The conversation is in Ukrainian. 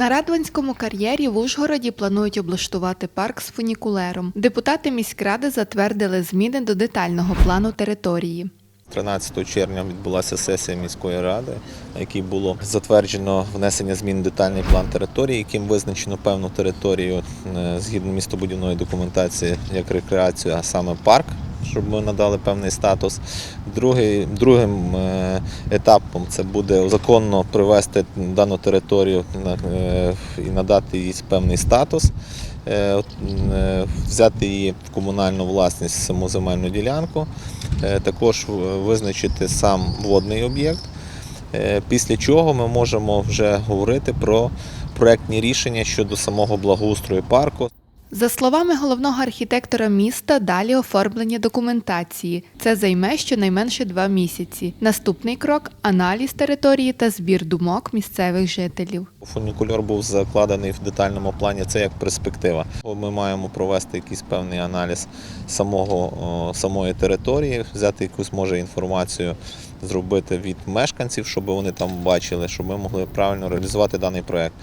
На Радванському кар'єрі в Ужгороді планують облаштувати парк з фунікулером. Депутати міськради затвердили зміни до детального плану території. 13 червня відбулася сесія міської ради, на якій було затверджено внесення змін в детальний план території, яким визначено певну територію е, згідно містобудівної документації як рекреацію, а саме парк, щоб ми надали певний статус. Другий, другим е, етапом це буде законно привести дану територію е, і надати їй певний статус. е, Взяти її в комунальну власність саму земельну ділянку, також визначити сам водний об'єкт. Після чого ми можемо вже говорити про проектні рішення щодо самого благоустрою парку. За словами головного архітектора міста, далі оформлення документації. Це займе щонайменше два місяці. Наступний крок аналіз території та збір думок місцевих жителів. Фунікульор був закладений в детальному плані. Це як перспектива. Ми маємо провести якийсь певний аналіз самого самої території, взяти якусь може інформацію, зробити від мешканців, щоб вони там бачили, щоб ми могли правильно реалізувати даний проект.